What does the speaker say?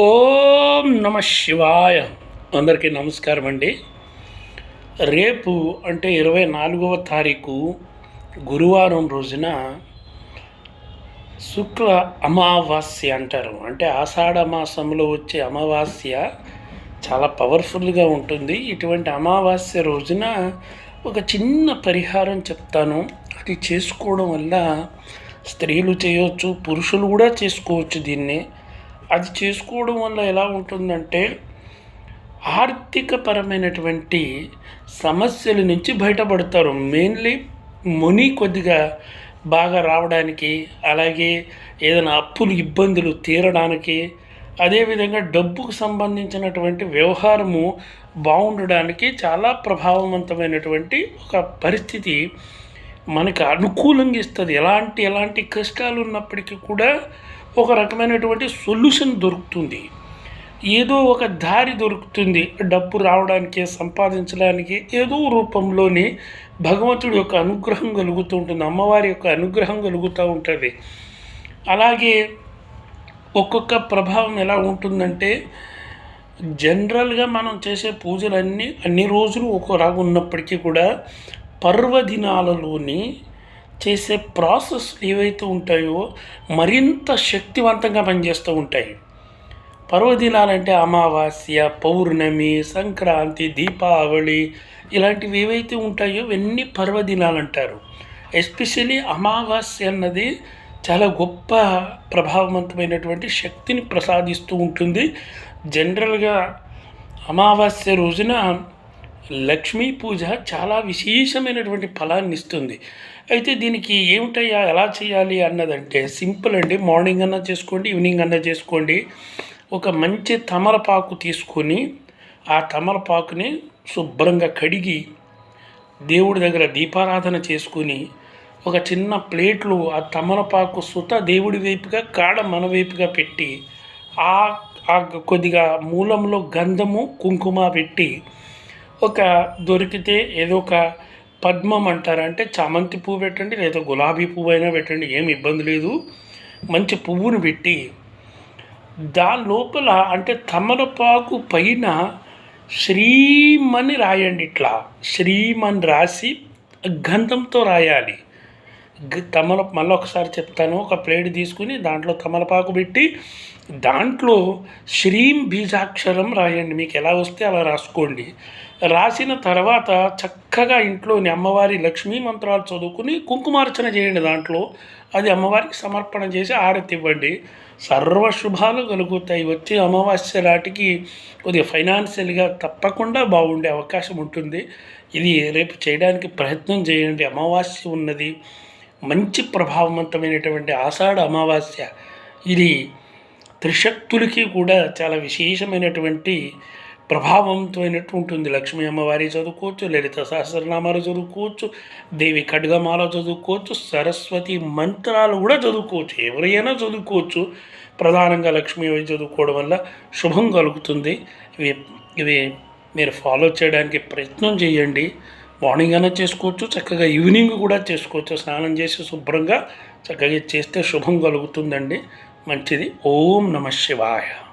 ఓం నమ శివాయ. అందరికీ నమస్కారం అండి. రేపు అంటే ఇరవై నాలుగవ తారీఖు గురువారం రోజున శుక్ల అమావాస్య అంటారు. అంటే ఆషాఢ మాసంలో వచ్చే అమావాస్య చాలా పవర్ఫుల్గా ఉంటుంది. ఇటువంటి అమావాస్య రోజున ఒక చిన్న పరిహారం చెప్తాను. అది చేసుకోవడం వల్ల స్త్రీలు చేయవచ్చు పురుషులు కూడా చేసుకోవచ్చు దీన్ని. అది చేసుకోవడం వల్ల ఎలా ఉంటుందంటే ఆర్థికపరమైనటువంటి సమస్యల నుంచి బయటపడతారు. మెయిన్లీ మనీ కొద్దిగా బాగా రావడానికి అలాగే ఏదైనా అప్పులు ఇబ్బందులు తీరడానికి అదేవిధంగా డబ్బుకు సంబంధించినటువంటి వ్యవహారము బాగుండడానికి చాలా ప్రభావవంతమైనటువంటి ఒక పరిస్థితి మనకు అనుకూలంగా ఇస్తుంది. ఎలాంటి ఎలాంటి కష్టాలు ఉన్నప్పటికీ కూడా ఒక రకమైనటువంటి సొల్యూషన్ దొరుకుతుంది. ఏదో ఒక దారి దొరుకుతుంది. డబ్బు రావడానికి సంపాదించడానికి ఏదో రూపంలోని భగవంతుడి యొక్క అనుగ్రహం కలుగుతూ ఉంటుంది. అమ్మవారి యొక్క అనుగ్రహం కలుగుతూ ఉంటుంది. అలాగే ఒక్కొక్క ప్రభావం ఎలా ఉంటుందంటే జనరల్గా మనం చేసే పూజలన్నీ అన్ని రోజులు ఒక్కోలాగా ఉన్నప్పటికీ కూడా పర్వదినాలలోని చేసే ప్రాసెస్ ఏవైతే ఉంటాయో మరింత శక్తివంతంగా పనిచేస్తూ ఉంటాయి. పర్వదినాలంటే అమావాస్య పౌర్ణమి సంక్రాంతి దీపావళి ఇలాంటివి ఏవైతే ఉంటాయో ఇవన్నీ పర్వదినాలు అంటారు ఎస్పెషలీ అమావాస్య అన్నది చాలా గొప్ప ప్రభావవంతమైనటువంటి శక్తిని ప్రసాదిస్తూ ఉంటుంది. జనరల్గా అమావాస్య రోజున లక్ష్మీ పూజ చాలా విశేషమైనటువంటి ఫలాన్ని ఇస్తుంది. అయితే దీనికి ఏమిటయ్యా ఎలా చేయాలి అన్నదంటే సింపుల్ అండి. మార్నింగ్ అన్నా చేసుకోండి ఈవినింగ్ అన్నా చేసుకోండి. ఒక మంచి తమలపాకు తీసుకొని ఆ తమలపాకుని శుభ్రంగా కడిగి దేవుడి దగ్గర దీపారాధన చేసుకుని ఒక చిన్న ప్లేట్లో ఆ తమలపాకు సుత దేవుడి వైపుగా కాడ మన వైపుగా పెట్టి ఆ కొద్దిగా మూలంలో గంధము కుంకుమ పెట్టి ఒక దొరికితే ఏదో ఒక పద్మం అంటారు? అంటే చామంతి పువ్వు పెట్టండి లేదా గులాబీ పువ్వు అయినా పెట్టండి ఏం ఇబ్బంది లేదు. మంచి పువ్వును పెట్టి దాని లోపల అంటే తమలపాకు పైన శ్రీమని రాయండి ఇట్లా. శ్రీమని రాసి గంధంతో రాయాలి. తమల మళ్ళీ ఒకసారి చెప్తాను. ఒక ప్లేట్ తీసుకుని దాంట్లో తమలపాకు పెట్టి దాంట్లో శ్రీం బీజాక్షరం రాయండి. మీకు ఎలా వస్తే అలా రాసుకోండి. రాసిన తర్వాత చక్కగా ఇంట్లోని అమ్మవారి లక్ష్మీ మంత్రాలు చదువుకుని కుంకుమార్చన చేయండి దాంట్లో. అది అమ్మవారికి సమర్పణ చేసి ఆరతి ఇవ్వండి. సర్వశుభాలు కలుగుతాయి. వచ్చే అమావాస్య నాటికి కొద్దిగా ఫైనాన్షియల్గా తప్పకుండా బాగుండే అవకాశం ఉంటుంది. ఇది రేపు చేయడానికి ప్రయత్నం చేయండి. అమావాస్య ఉన్నది. మంచి ప్రభావవంతమైనటువంటి ఆషాఢ అమావాస్య. ఇది త్రిశక్తులకి కూడా చాలా విశేషమైనటువంటి ప్రభావంతమైనట్టు ఉంటుంది. లక్ష్మీ అమ్మవారి చదువుకోవచ్చు లలిత సహస్రనామాలు చదువుకోవచ్చు దేవి ఖడ్గమాల చదువుకోవచ్చు సరస్వతి మంత్రాలు కూడా చదువుకోవచ్చు. ఎవరైనా చదువుకోవచ్చు. ప్రధానంగా లక్ష్మీ చదువుకోవడం వల్ల శుభం కలుగుతుంది. ఇవి ఇవి మీరు ఫాలో చేయడానికి ప్రయత్నం చేయండి. మార్నింగ్ అయినా చేసుకోవచ్చు చక్కగా ఈవినింగ్ కూడా చేసుకోవచ్చు. స్నానం చేసి శుభ్రంగా చక్కగా చేస్తే శుభం కలుగుతుందండి. మంచిది. ఓం నమ శివాయ.